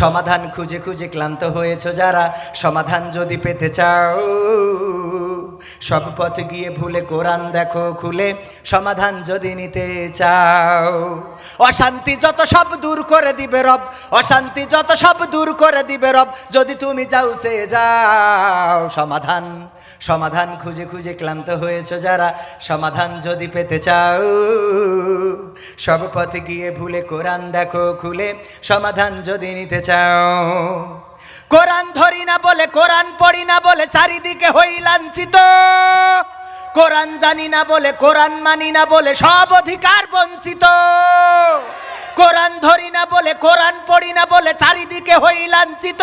সমাধান খুঁজে খুঁজে ক্লান্ত হয়েছ যারা, সমাধান যদি পেতে চাও। সব পথ গিয়ে ভুলে কোরআন দেখো খুলে, সমাধান যদি নিতে চাও। অশান্তি যত সব দূর করে দিবে রব, অশান্তি যত সব দূর করে দিবে রব, যদি তুমি যাও চেয়ে যাও, সমাধান সমাধান খুঁজে খুঁজে ক্লান্ত হয়েছ যারা, সমাধান যদি পেতে চাও। সব পথে গিয়ে ভুলে কোরআন দেখো খুলে, সমাধান যদি নিতে চাও। কোরআন ধরি না বলে, কোরআন পড়ি না বলে চারিদিকে হই লাঞ্ছিত কোরআন জানি না বলে, কোরআন মানি না বলে সব অধিকার বঞ্চিত। কোরআন ধরি না বলে, কোরআন পড়ি না বলে চারিদিকে হই লাঞ্ছিত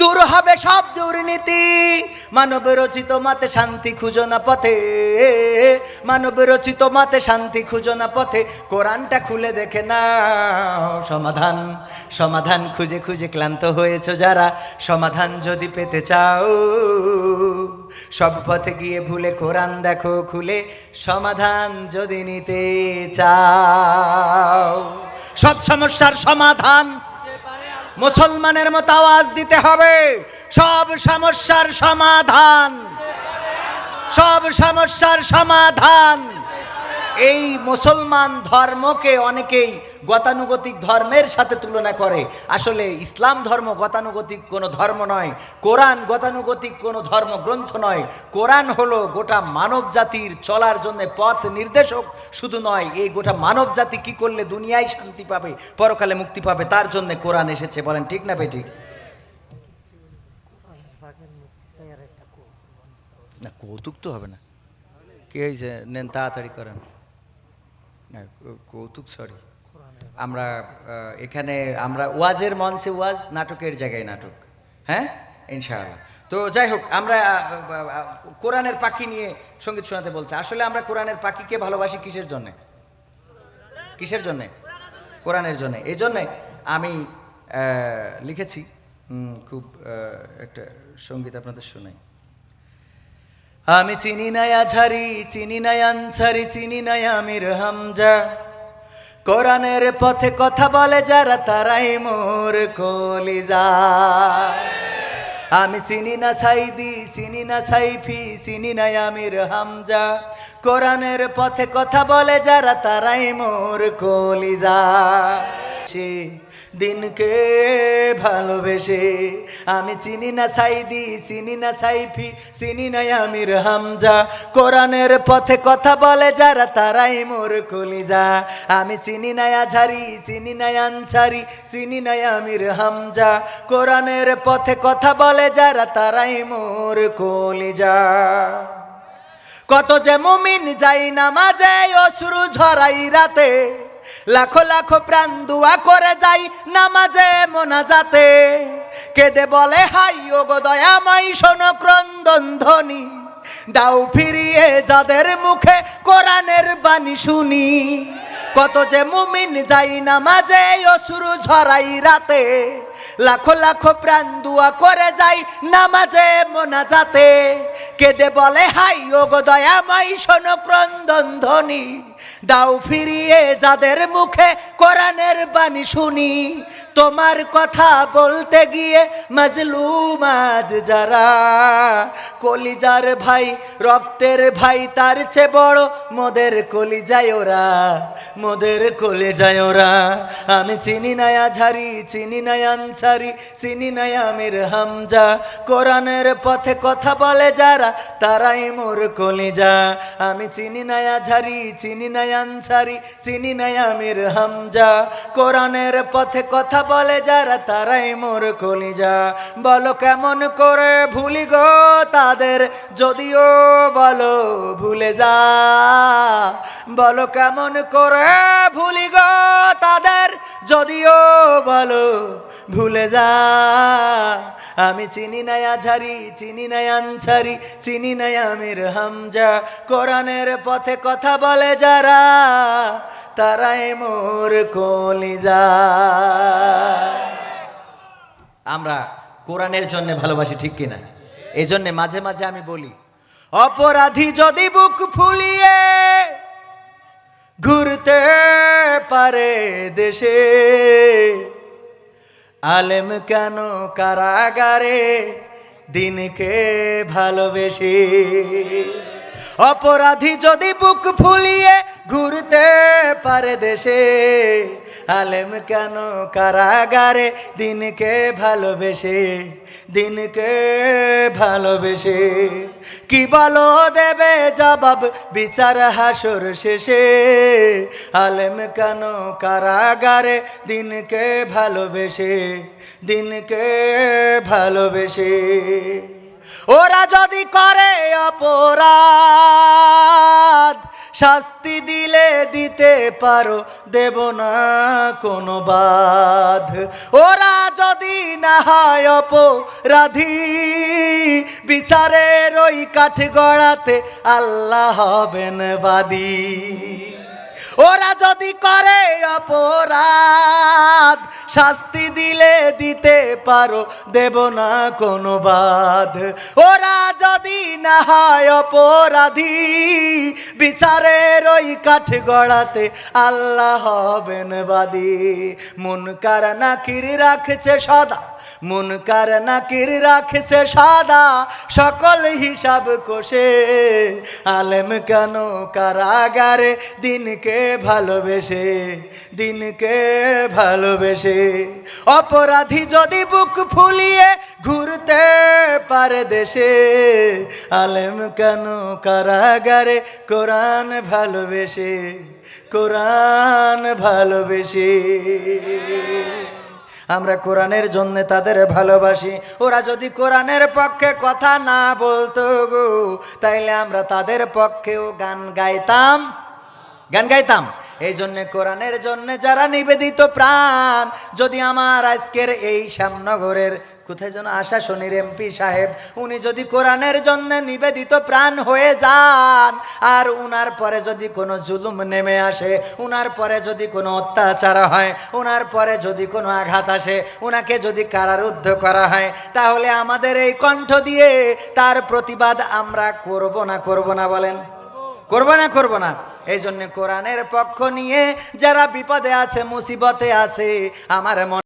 দূর হবে সব দুর্নীতি। মানব রচিত মাতে শান্তি খুঁজো না পথে। মানব রচিত মাতে শান্তি খুঁজো না পথে। কোরআনটা খুলে দেখে না সমাধান। সমাধান খুঁজে খুঁজে ক্লান্ত হয়েছ যারা। সমাধান যদি পেতে চাও, সব পথে গিয়ে ভুলে কোরআন দেখো, খুলে সমাধান যদি নিতে চাও। সব সমস্যার সমাধান মুসলমানের মতো আওয়াজ দিতে হবে। সব সমস্যার সমাধান। সব সমস্যার সমাধান। এই মুসলমান ধর্মকে অনেকেই গতানুগতিক ধর্মের সাথে তুলনা করে। আসলে ইসলাম ধর্ম গতানুগতিক কোনো ধর্ম নয়, কোরআন গতানুগতিক কোনো ধর্ম গ্রন্থ নয়। কোরআন হলো গোটা মানব জাতির চলার জন্য পথ নির্দেশক, শুধু নয়, এই গোটা মানব জাতি কি করলে দুনিয়ায় শান্তি পাবে, পরকালে মুক্তি পাবে, তার জন্য কোরআন এসেছে, বলেন ঠিক না বেঠিক? না, কৌতুক তো হবে না। কে হয়েছে? নেন, তাড়াতাড়ি করেন। না কৌতুক সরি আমরা এখানে আমরা ওয়াজের মঞ্চে ওয়াজ নাটকের জায়গায় নাটক। হ্যাঁ? ইনশাআল্লাহ। তো যাই হোক আমরা কোরআনের পাখি নিয়ে সংগীত শোনাতে বলছে। আসলে আমরা কোরআনের পাখিকে ভালোবাসি কিসের জন্যে? কিসের জন্যে? কোরআনের জন্যে। এই জন্যে আমি লিখেছি খুব একটা সংগীত আপনাদের শোনাই। আমি চিনি নাই আঝারি চিনি নাই আনসারি, চিনি নাই আমির হামজা। কোরআনের পথে কথা বলে যারা, তারাই মোর কলিজা। আমি চিনি না সাইদি, চিনি না সাইফি, চিনি না আমির হামজা। কোরআনের পথে কথা বলে যারা, তারাই মোর কলিজা। সে দিনকে ভালোবেসে। আমি চিনি না সাইদি, চিনি না সাইফি, চিনি না আমির হামজা। কোরআনের পথে কথা বলে যারা, তারাই মোর কলিজা আমি চিনি না আঝারি চিনি না আনসারি, চিনি না আমির হামজা। কোরআনের পথে কথা বলে যারা, তারাই মোর কলিজা কত যে মুমিন যাই নামাজে, অশ্রু ঝরাই রাতে লাখো লাখো প্রাণ দুয়া করে যাই নামাজে মোনাজাতে। কেদে বলে, হাই ও গো দয়াময়, শোনো ক্রন্দন ধ্বনি। দাও ফিরিয়ে যাদের মুখে কোরআনের বাণী শুনি। কত যে মুমিন যাই নামাজে অসুরু ঝরাই রাতে। লাখো লাখো প্রাণ দুয়া করে যাই নামাজে মোনাজাতে। কেদে বলে, হাই ও গো দয়াময়, শোনো ক্রন্দন ধ্বনি। দাও ফিরিয়ে যাদের মুখে কোরআনের বাণী শুনি। তোমার কথা বলতে গিয়ে মাজলুম আজ যারা। কলিজার ভাই, রক্তের ভাই, তার চেয়ে বড় মোদের কলিজায় ওরা। মোদের কলিজায় ওরা। আমি চিনি না আঝারি চিনি না আনসারি চিনি না আমির হামজা। কোরআনের পথে কথা বলে যারা, তারাই মোর কলিজা। আমি চিনি না আঝারি চিনি নাই আনসারি, চিনি নাই আমির হামজা। কোরআনের পথে কথা বলে যারা, তারাই মোর কলিজা। বলো কেমন করে ভুলি গো তাদের, যদিও বলো ভুলে যা। বলো কেমন করে ভুলি গো তাদের, যদিও বলো ভুলে যা। আমি চিনি নাই আঝারি, চিনি নাই আনসারি, চিনি নাই আমির হামজা। কোরআনের পথে কথা বলে যারা, তারাই মোর কলিজা। আমরা কোরআনের জন্য ভালোবাসি ঠিক কিনা? এই জন্যে মাঝে মাঝে আমি বলি, অপরাধী যদি বুক ফুলিয়ে ঘুরতে পারে দেশে আলেম কেন কারাগারে? দিনকে ভালোবেসে। অপরাধী যদি বুক ফুলিয়ে ঘুরতে পারে দেশে আলেম কেন কারাগারে? দিনকে ভালোবেসে দিনকে ভালোবেসে। কি বলো দেবে জবাব বিচার হাসর শেষে? আলেম কেন কারাগারে? দিনকে ভালোবেসে দিনকে ভালোবেসে। ওরা যদি করে অপরাধ, শাস্তি দিলে দিতে পারো, দেব না কোনো বাধ। ওরা যদি না হয় অপরাধী, বিচারের ওই কাঠ গড়াতে আল্লাহ হবেন বাদী। ওরা যদি করে অপরাধ শাস্তি দিলে দিতে পারো, দেব না কোনো বাদ ওরা যদি না হয় অপরাধী, বিচারের ওই কাঠ গড়াতে আল্লাহ হবেন বাদী। মন কার নাকির রাখছে সদা। মুনকার নাকির রাখছে সাদা, সকল হিসাব কোষে। আলেম কেন কারাগারে? দিনকে ভালোবেসে দিনকে ভালোবেসে। অপরাধী যদি বুক ফুলিয়ে ঘুরতে পারে দেশে, আলেম কেন কারাগারে? কোরআন ভালোবেসে কোরআন ভালোবেসে। আমরা কোরআনের জন্য তাদের ভালোবাসি। ওরা যদি কোরআনের পক্ষে কথা না বলতো গো, তাইলে আমরা তাদের পক্ষেও গান গাইতাম। গান গাইতাম। এই জন্যে কোরআনের জন্যে যারা নিবেদিত প্রাণ, যদি আমার আজকের এই শ্যামনগরের কোথায় যেন আশা শনির এমপি সাহেব, উনি যদি কোরআনের জন্য নিবেদিত প্রাণ হয়ে যান, আর উনার পরে যদি কোনো জুলুম নেমে আসে, উনার পরে যদি কোনো অত্যাচার হয়, উনার পরে যদি কোনো আঘাত আসে, উনাকে যদি কারারুদ্ধ করা হয়, তাহলে আমাদের এই কণ্ঠ দিয়ে তার প্রতিবাদ আমরা করব না করব না বলেন? করব না করব না। এই জন্য কোরআনের পক্ষ নিয়ে যারা বিপদে আছে, মুসিবতে আছে, আমার মনে